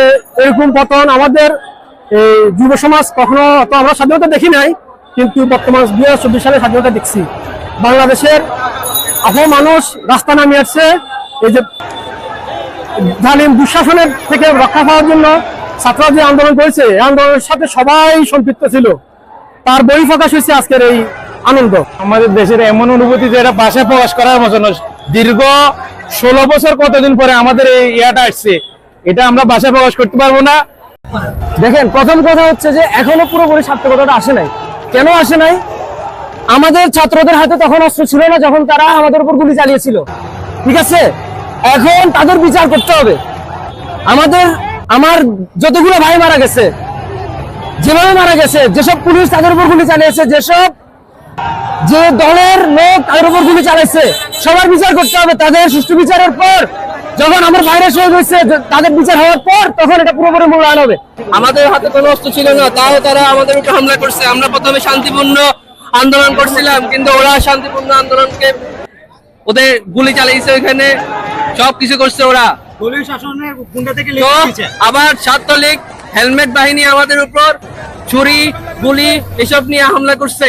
আসলে এরকম পতন আমাদের এই যুব সমাজ কখনো তো আমরা স্বাধীনতা দেখি নাই, কিন্তু বর্তমান দুই হাজার চব্বিশ সালে স্বাধীনতা দেখছি। বাংলাদেশের আহো মানুষ রাস্তা নামিয়ে আসছে, এই যে জালিম দুঃশাসনের থেকে রক্ষা পাওয়ার জন্য ছাত্ররা যে আন্দোলন করেছে, এই আন্দোলনের সাথে সবাই সম্পৃক্ত ছিল। তার বই প্রকাশ হয়েছে আজকের এই আনন্দ। আমাদের দেশের এমন অনুভূতি যে এটা ভাষায় প্রকাশ করার মতো দীর্ঘ ষোলো বছর কতদিন পরে আমাদের এই ইয়াটা আসছে? এটা আমরা বাসায় প্রকাশ করতে পারব না। দেখেন, প্রথম কথা হচ্ছে যে এখনও পুরোপুরি সার্থকতাটা আসে নাই। কেন আসে নাই? আমাদের ছাত্রদের হাতে তখন অস্ত্র ছিল না যখন তারা আমাদের উপর গুলি চালিয়েছিল। ঠিক আছে? এখন তাদের বিচার করতে হবে। আমাদের, আমার যতগুলো ভাই মারা গেছে, যেভাবে মারা গেছে, যেসব পুলিশ তাদের উপর গুলি চালিয়েছে, যেসব যে দলের লোক তাদের উপর গুলি চালাইছে, সবার বিচার করতে হবে। তাদের সুষ্ঠু বিচারের পর যখন আমার বাইরে শহীদ হয়েছে তাদের বিচার হওয়ার পর তখন এটা পুরোপুরি মূল্যায়ন হবে। আমাদের হাতে কোনো অস্ত্র ছিল না তাও তারা আমাদের উপর হামলা করছে। আমরা প্রথমে শান্তিপূর্ণ আন্দোলন করছিলাম কিন্তু ওরা শান্তিপূর্ণ আন্দোলনকে ওদের গুলি চালিয়েছে ওইখানে। সব কিছু করছে ওরা। আবার ছাত্রলীগ হেলমেট বাহিনী আমাদের উপর ছুরি গুলি এসব নিয়ে হামলা করছে।